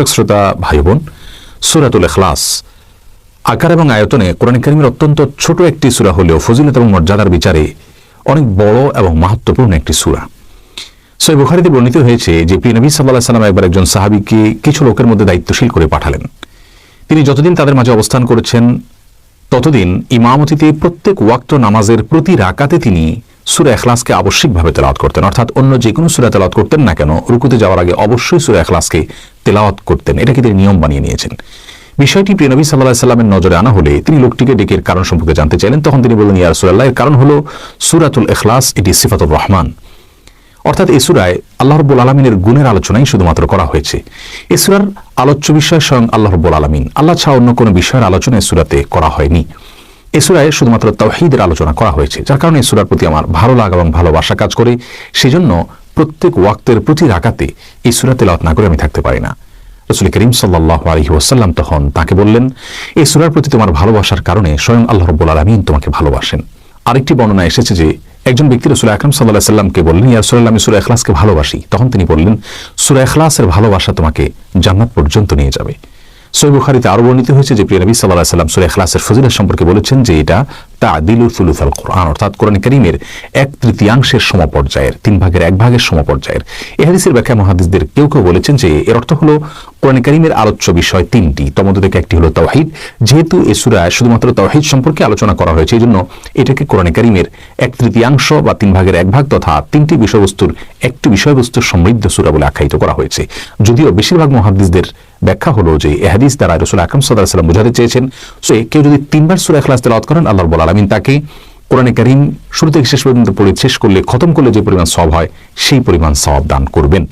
দর্শক, শ্রোতা ভাই বোন সুরাতুল এখলাস আকার এবং আয়তনে কোরআন করিমের অত্যন্ত ছোট একটি সূরা হলেও ফজিলত এবং মর্যাদার বিচারে অনেক বড় এবং মাহাত্মপূর্ণ একটি সূরা। সই বুখারিতে বর্ণিত হয়েছে যে, প্রিয় নবী সাল্লাহ সাল্লাম একবার একজন সাহাবিকে কিছু লোকের মধ্যে দায়িত্বশীল করে পাঠালেন। তিনি যতদিন তাদের মাঝে অবস্থান করেছেন, ততদিন ইমামতিতে প্রত্যেক ওয়াক্ত নামাজের প্রতি রাকাতে তিনি সুরা এখলাসকে আবশ্যিকভাবে তেলাওয়াত করতেন। অর্থাৎ অন্য যে কোনো সুরা তেলাওয়াত করতেন না কেন, রুকুতে যাওয়ার আগে অবশ্যই সুরা এখলাসকে তেলাওয়াত করতেন। এটাকে তিনি নিয়ম বানিয়ে নিয়েছেন? বিষয়টি প্রিয় নবী সাল্লাহ সাল্লামের নজরে আনা হলে তিনি লোকটিকে ডেকে কারণ সম্পর্কে জানতে চাইলেন। তখন তিনি বললেন, ইয়া রাসূলুল্লাহ, এর কারণ হলো সুরাতুল এখলাস এটি সিফাতুর রহমান। অর্থাৎ এই সুরায় আল্লাহ রব্বুল আলমিনের গুণের আলোচনাই শুধুমাত্র করা হয়েছে। এই সুরার আলোচ্য বিষয় স্বয়ং আল্লাহ রব্বুল আলমিন। আল্লাহ ছাড়া অন্য কোনো বিষয়ের আলোচনা এই সুরাতে করা হয়নি। এই সুরায় শুধুমাত্র তাওহিদের আলোচনা করা হয়েছে, যার কারণে এই সুরার প্রতি আমার ভালো লাগা এবং ভালোবাসা কাজ করে। সেজন্য প্রত্যেক ওয়াক্তের প্রতি রাকাতে এই সুরা তেলাওয়াত না করে আমি থাকতে পারি না। রসুল করিম সাল্লাহ আলহি ওসাল্লাম তখন তাকে বললেন, এই সুরার প্রতি তোমার ভালোবাসার কারণে স্বয়ং আল্লাহ রব্বুল আলমিন তোমাকে ভালোবাসেন। আরেকটি বর্ণনা এসেছে যে একজন ব্যক্তি রসুল আকরম সাল্লাহ সাল্লামকে বললেন, ইয়া রসুল্লাহ আমি সুরা এখলাসকে ভালোবাসি। তখন তিনি বললেন, সুরা এখলাসের ভালোবাসা তোমাকে জান্নাত পর্যন্ত নিয়ে যাবে। সৈ বুখারিতে আরও বর্ণিত হয়েছে যে প্রিয় নবী সাল্লাহ সাল্লাম সুরা এখলাসের ফজিলত সম্পর্কে বলেছেন যে এটা তা দিলুল ফুলুফ আল কোরআন, অর্থাৎ কোরআন করিমের এক তৃতীয়াংশের সমপর্যায়ের, তিন ভাগের এক ভাগের সমপর্যায়ের। এ হাদিসের ব্যাখ্যা মহাদিসদের কেউ কেউ বলেছেন যে এর অর্থ হলো কোরআন করিমের আলোচ্য বিষয় তিনটি। তমধ্যে থেকে একটি হলো তৌহিদ যেহেতু এ সুরায় শুধুমাত্র তৌহিদ সম্পর্কে আলোচনা করা হয়েছে, এই জন্য এটাকে কোরআন করিমের এক তৃতীয়াংশ বা তিন ভাগের এক ভাগ তথা তিনটি বিষয়বস্তুর একটি বিষয়বস্তু সমৃদ্ধ সুরা বলে আখ্যায়িত করা হয়েছে। যদিও বেশিরভাগ মহাদিসদের ব্যাখ্যা হলো যে এ হাদিস দ্বারা রসুল আকরম সাল্লাম বোঝাতে চেয়েছেন, সে কেউ যদি তিনবার সুরা এখলাস তেলাওয়াত করেন, আল্লাহ বল আলমিন তাকে কোরআনে করিম শুরু থেকে শেষ পর্যন্ত পড়ে, শেষ করলে, খতম করলে যে পরিমাণ সব হয়, সেই পরিমাণ সব দান করবেন।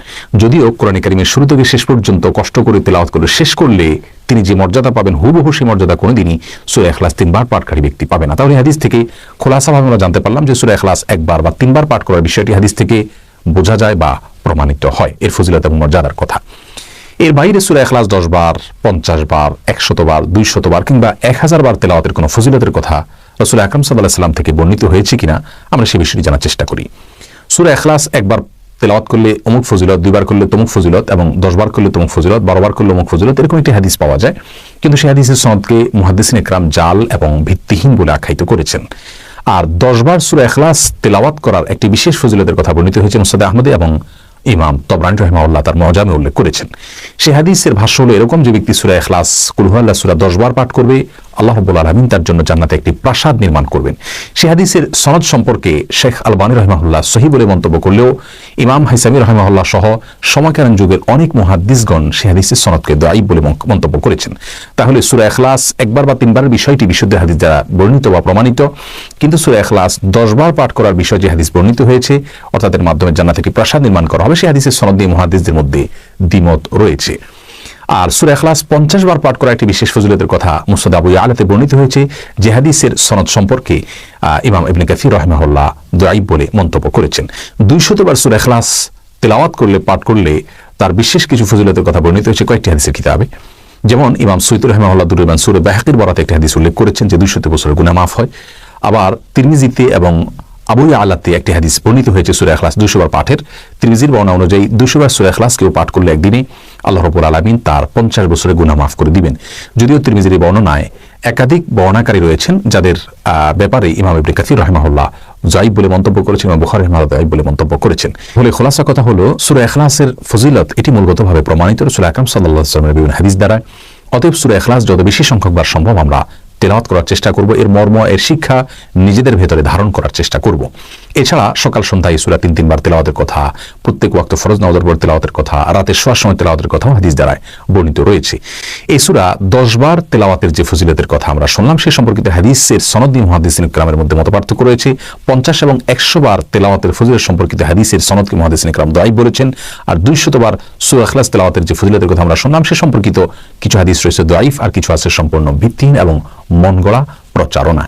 যদিও কোরআনে করিমের শুরু থেকে শেষ পর্যন্ত কষ্ট করে তেলাওয়াত করে শেষ করলে তিনি যে মর্যাদা পাবেন, হুবহু সেই মর্যাদা কোনোদিনই সুরা এখলাস তিনবার পাঠকারী ব্যক্তি পাবে না। তাহলে হাদিস থেকে খোলাসাভাবে আমরা জানতে পারলাম যে সুরা এখলাস একবার বা তিনবার পাঠ করার বিষয়টি হাদিস থেকে বোঝা যায় বা প্রমাণিত হয়। এর ফজিলত এবং মর্যাদার কথা। এর বাইরে সুরা এখলাস দশ বার, পঞ্চাশ বার, একশত বার, দুইশত বার কিংবা এক হাজার বার তেলাওয়াতের কোনো ফজিলতের কথা রসুল আকরম সাল্লাহ সাল্লাম থেকে বর্ণিত হয়েছে কিনা, আমরা সে বিষয়টি জানার চেষ্টা করি। সুরা এখলাস একবার তেলাওয়াত করলে অমুক ফজিলত, দুইবার করলে তমুক ফজিলত এবং দশবার করলে তমুক ফজিলত বারোবার করলে অমুক ফজিলত, এরকম একটি হাদিস পাওয়া যায়। কিন্তু সেই হাদিসের সনদকে মুহাদ্দিসিন একরাম জাল এবং ভিত্তিহীন বলে আখ্যায়িত করেছেন। আর দশবার সুরা এখলাস তেলাওয়াত করার একটি বিশেষ ফজিলতের কথা বর্ণিত হয়েছে মুসাদ আহমদে এবং ইমাম তবরান রহমাউল্লাহ তার মজামে উল্লেখ করেছেন। সে হাদিসের ভাষ্য হলো, এরকম যে ব্যক্তি সুরা এখলাস কুলহাল্লা সুরা দশবার পাঠ করবে আল্লাহ রব্বুল আলমিন তার জন্য জান্নাতে একটি প্রাসাদ নির্মাণ করবেন। সে হাদিসের সনদ সম্পর্কে শেখ আলবানী রহমাহুল্লাহ সহি বলে মন্তব্য করলেও ইমাম হাইসামি রহমাহুল্লাহ সহ সময়কালীন যুগের অনেক মহাদিসগণ সে হাদিসের সনদকে দায়ী বলে মন্তব্য করেছেন। তাহলে সুরা এখলাস একবার বা তিনবারের বিষয়টি বিশুদ্ধ হাদিস দ্বারা বর্ণিত বা প্রমাণিত, কিন্তু সুরা এখলাস দশবার পাঠ করার বিষয় যে হাদিস বর্ণিত হয়েছে, অর্থাৎ এর মাধ্যমে জান্নাত একটি প্রাসাদ নির্মাণ করা হবে, সে হাদিসের সনদ দিয়ে মহাদিসদের মধ্যে দ্বিমত রয়েছে। আর সুরা এখলাস পঞ্চাশ বার পাঠ করা একটি বিশেষ ফজিলতের কথা মুসদ আবু আলাতে বর্ণিত হয়েছে জেহাদিসের সনদ সম্পর্কে ইমাম ইবনে কাসির রহমাহুল্লাহ দায়ী বলে মন্তব্য করেছেন। দুইশতবার সুরা এখলাস তেলাওয়াত করলে, পাঠ করলে তার বিশেষ কিছু ফজিলতের কথা বর্ণিত হয়েছে কয়েকটি হাদিসের কিতাবে। যেমন ইমাম সৈতুর রহমাহুল্লাহ দুরুমান সুরে বাহাকির বরাতে একটি হাদিস উল্লেখ করেছেন যে দুইশত বছরের গুণা মাফ হয়। আবার তিরমিজিতে এবং আবুই আলাতে একটি হাদিস বর্ণিত হয়েছে সুরা এখলাস দুশোবার পাঠের। তিরমিজির বর্ণনা অনুযায়ী দুশোবার সুরা এখলাস কেউ পাঠ করলে একদিনে আল্লাহ রবুল আলমিন তার পঞ্চাশ বছরের গুণা মাফ করে দিবেন। যদিও তিরমিজির বর্ণনায় একাধিক বর্ণাকারী রয়েছেন যাদের ব্যাপারে ইমাম ইবনে কাসির রহমাহুল্লাহ জাইব বলে মন্তব্য করেছেন এবং বুখারি রহমাল্লাহ জাইব বলে মন্তব্য করেছেন। বলে খোলাসা কথা হলো, সুরা এখলাসের ফজিলত এটি মূলগতভাবে প্রমাণিত। রসুল আকরম সাল্লাহ আসলামের বিভিন্ন হাদিস দ্বারা। অতএব সুরা এখলাস যত বেশি সংখ্যকবার সম্ভব আমরা তেলাওয়াত করার চেষ্টা করব। এর মর্ম, এর শিক্ষা নিজেদের ভেতরে ধারণ করার চেষ্টা করব। এছাড়া সকাল সন্ধ্যায় সুরা তিন তিনবার তেলাওয়াতের কথা, প্রত্যেক ওয়াক্ত ফরজ নাওয়াদের পর তেলাওয়াতের কথা, রাতে শোয়ার সময় তেলাওয়াতের কথাও হাদিস দ্বারায় বর্ণিত রয়েছে। এই সুরা দশবার তেলাওয়াতের যে ফজিলতের কথা আমরা শুনলাম, সে সম্পর্কিত হাদিসের সনদি মহাদিসিন ইকরামের মধ্যে মত পার্থক্য রয়েছে। পঞ্চাশ এবং একশো বার তেলাওয়াতের ফজিলত সম্পর্কিত হাদিসের সনদকে মহাদিসিন ইকরাম দায়ী বলেছেন, আর দুইশতবার সুরা এখলাস তেলাওয়াতের যে ফজিলতের কথা আমরা শুনলাম, সে সম্পর্কিত কিছু হাদিস রয়েছে দাইফ আর কিছু আছে সম্পূর্ণ ভিত্তিহীন এবং মন গড়া প্রচারণা।